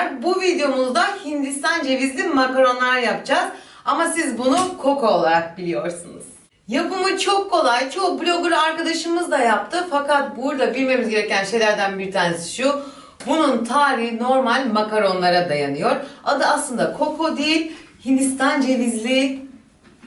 hanımlar. Bu videomuzda Hindistan cevizli makaronlar yapacağız. Ama siz bunu koko olarak biliyorsunuz. Yapımı çok kolay. Çoğu blogger arkadaşımız da yaptı. Fakat burada bilmemiz gereken şeylerden bir tanesi şu. Bunun tarihi normal makaronlara dayanıyor. Adı aslında koko değil, Hindistan cevizli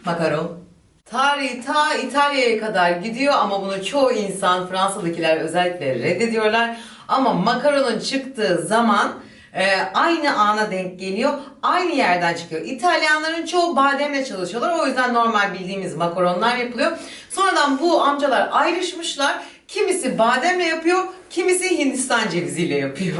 makaron. Tarihi ta İtalya'ya kadar gidiyor ama bunu çoğu insan Fransa'dakiler özellikle reddediyorlar. Ama makaronun çıktığı zaman e, aynı ana denk geliyor. Aynı yerden çıkıyor. İtalyanların çoğu bademle çalışıyorlar. O yüzden normal bildiğimiz makaronlar yapılıyor. Sonradan bu amcalar ayrışmışlar. Kimisi bademle yapıyor, kimisi Hindistan ceviziyle yapıyor.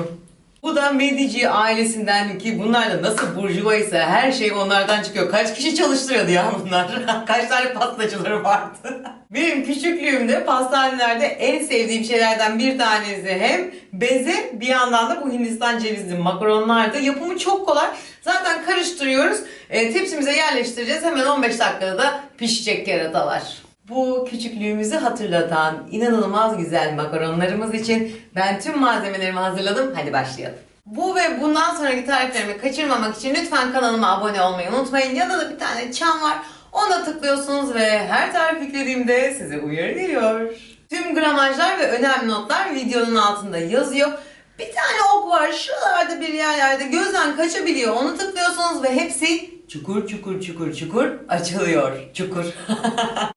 Bu da Medici ailesinden ki bunlar da nasıl burjuva ise her şey onlardan çıkıyor. Kaç kişi çalıştırıyordu ya bunlar? Kaç tane pastacıları vardı? Benim küçüklüğümde pastanelerde en sevdiğim şeylerden bir tanesi hem beze bir yandan da bu Hindistan cevizli makaronlardı. Yapımı çok kolay. Zaten karıştırıyoruz. E, tepsimize yerleştireceğiz. Hemen 15 dakikada da pişecek keratalar. Bu küçüklüğümüzü hatırlatan inanılmaz güzel makaronlarımız için ben tüm malzemelerimi hazırladım. Hadi başlayalım. Bu ve bundan sonraki tariflerimi kaçırmamak için lütfen kanalıma abone olmayı unutmayın. Yanında da bir tane çan var. Ona tıklıyorsunuz ve her tarif yüklediğimde size uyarı geliyor. Tüm gramajlar ve önemli notlar videonun altında yazıyor. Bir tane ok var şuralarda bir yerlerde gözden kaçabiliyor. Onu tıklıyorsunuz ve hepsi çukur çukur çukur çukur açılıyor. Çukur.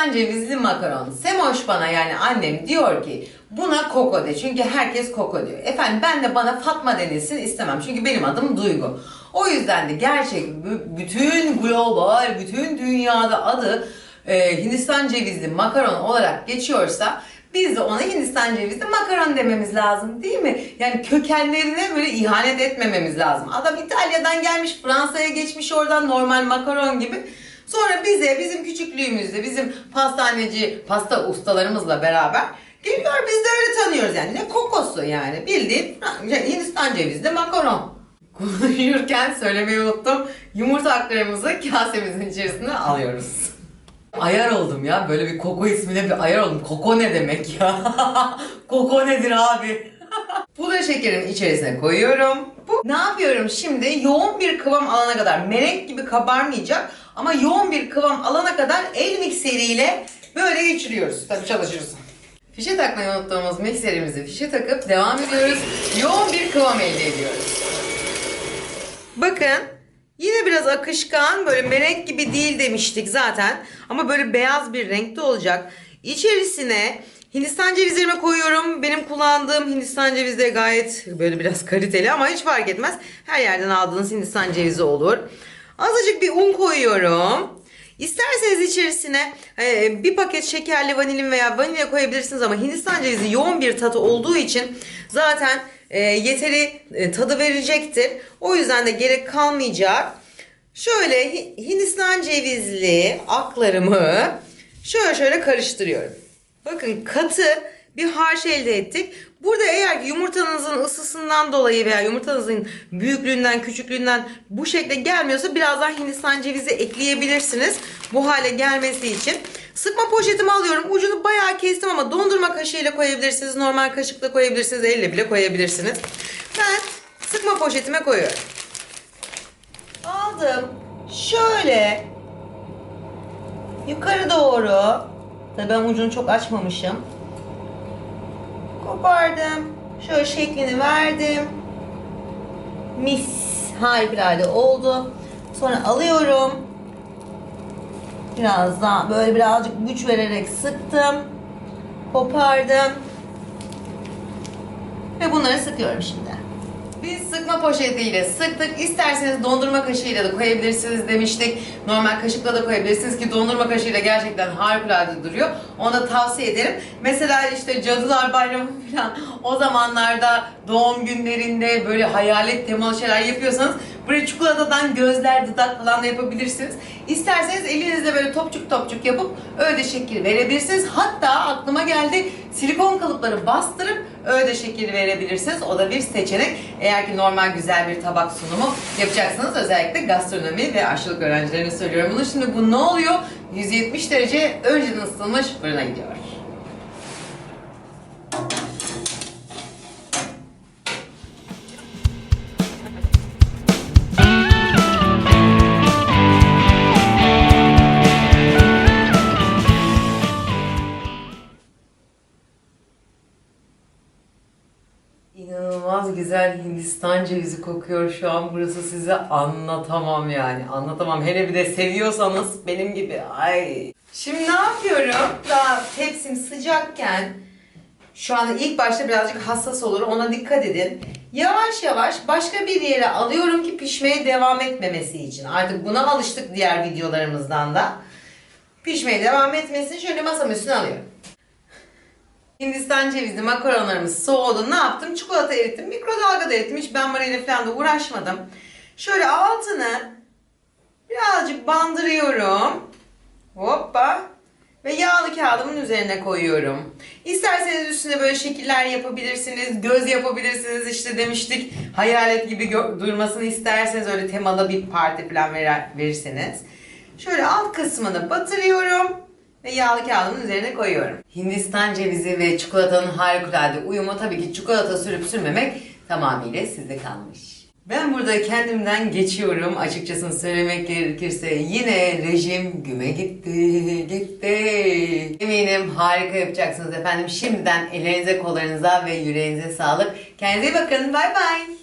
Hindistan cevizli makaron. Semoş bana yani annem diyor ki buna koko de. Çünkü herkes koko diyor. Efendim ben de bana Fatma denilsin istemem. Çünkü benim adım Duygu. O yüzden de gerçek bütün global, bütün dünyada adı e, Hindistan cevizli makaron olarak geçiyorsa biz de ona Hindistan cevizli makaron dememiz lazım değil mi? Yani kökenlerine böyle ihanet etmememiz lazım. Adam İtalya'dan gelmiş, Fransa'ya geçmiş oradan normal makaron gibi. Sonra bize bizim küçüklüğümüzde bizim pastaneci pasta ustalarımızla beraber geliyor biz de öyle tanıyoruz yani. Ne kokosu yani bildiğin Hindistan cevizli makaron. Konuşurken söylemeyi unuttum. Yumurta aklarımızı kasemizin içerisine alıyoruz. Ayar oldum ya. Böyle bir koko ismine bir ayar oldum. Koko ne demek ya? koko nedir abi? Pudra şekerin içerisine koyuyorum. Bu ne yapıyorum şimdi? Yoğun bir kıvam alana kadar merenk gibi kabarmayacak ama yoğun bir kıvam alana kadar el mikseriyle böyle geçiriyoruz. Tabii çalışırız. Fişe takmayı unuttuğumuz mikserimizi fişe takıp devam ediyoruz. Yoğun bir kıvam elde ediyoruz. Bakın yine biraz akışkan böyle merenk gibi değil demiştik zaten ama böyle beyaz bir renkte olacak. İçerisine Hindistan cevizlerimi koyuyorum. Benim kullandığım Hindistan cevizi de gayet böyle biraz kaliteli ama hiç fark etmez. Her yerden aldığınız Hindistan cevizi olur. Azıcık bir un koyuyorum. İsterseniz içerisine e, bir paket şekerli vanilin veya vanilya koyabilirsiniz ama Hindistan cevizi yoğun bir tadı olduğu için zaten e, yeteri e, tadı verecektir. O yüzden de gerek kalmayacak. Şöyle Hi- Hindistan cevizli aklarımı şöyle şöyle karıştırıyorum. Bakın katı bir harç elde ettik. Burada eğer yumurtanızın ısısından dolayı veya yumurtanızın büyüklüğünden, küçüklüğünden bu şekle gelmiyorsa biraz daha Hindistan cevizi ekleyebilirsiniz. Bu hale gelmesi için. Sıkma poşetimi alıyorum. Ucunu bayağı kestim ama dondurma kaşığıyla koyabilirsiniz. Normal kaşıkla koyabilirsiniz. Elle bile koyabilirsiniz. Ben sıkma poşetime koyuyorum. Aldım. Şöyle yukarı doğru. Tabii ben ucunu çok açmamışım. Kopardım. Şöyle şeklini verdim. Mis harikulade oldu. Sonra alıyorum. Biraz daha böyle birazcık güç vererek sıktım. Kopardım. Ve bunları sıkıyorum şimdi. Sıkma poşetiyle sıktık. İsterseniz dondurma kaşığıyla da koyabilirsiniz demiştik. Normal kaşıkla da koyabilirsiniz ki dondurma kaşığıyla gerçekten harikulade duruyor. Onu da tavsiye ederim. Mesela işte Cadılar Bayramı falan o zamanlarda doğum günlerinde böyle hayalet temalı şeyler yapıyorsanız buraya çikolatadan gözler, dudak falan da yapabilirsiniz. İsterseniz elinizle böyle topçuk topçuk yapıp öyle şekil verebilirsiniz. Hatta aklıma geldi silikon kalıpları bastırıp öyle şekil verebilirsiniz. O da bir seçenek. Eğer ki normal güzel bir tabak sunumu yapacaksınız. Özellikle gastronomi ve aşçılık öğrencilerine söylüyorum bunu. Şimdi bu ne oluyor? 170 derece önceden ısıtılmış fırına gidiyor. Güzel Hindistan cevizi kokuyor şu an burası size anlatamam yani. Anlatamam. Hele bir de seviyorsanız benim gibi. Ay. Şimdi ne yapıyorum? Daha tepsim sıcakken şu anda ilk başta birazcık hassas olur. Ona dikkat edin. Yavaş yavaş başka bir yere alıyorum ki pişmeye devam etmemesi için. Artık buna alıştık diğer videolarımızdan da. Pişmeye devam etmesini şöyle masamın üstüne alıyorum. Hindistan cevizli makaronlarımız soğudu. Ne yaptım? Çikolata erittim. Mikrodalgada erittim. Hiç ben marayla falan da uğraşmadım. Şöyle altını birazcık bandırıyorum. Hoppa. Ve yağlı kağıdımın üzerine koyuyorum. İsterseniz üstüne böyle şekiller yapabilirsiniz. Göz yapabilirsiniz. İşte demiştik hayalet gibi durmasını isterseniz öyle temalı bir parti falan verer, verirseniz. Şöyle alt kısmını batırıyorum ve yağlı kağıdımın üzerine koyuyorum. Hindistan cevizi ve çikolatanın harikulade uyumu tabii ki çikolata sürüp sürmemek tamamıyla sizde kalmış. Ben burada kendimden geçiyorum. Açıkçası söylemek gerekirse yine rejim güme gitti, gitti. Eminim harika yapacaksınız efendim. Şimdiden ellerinize, kollarınıza ve yüreğinize sağlık. Kendinize iyi bakın. Bay bay.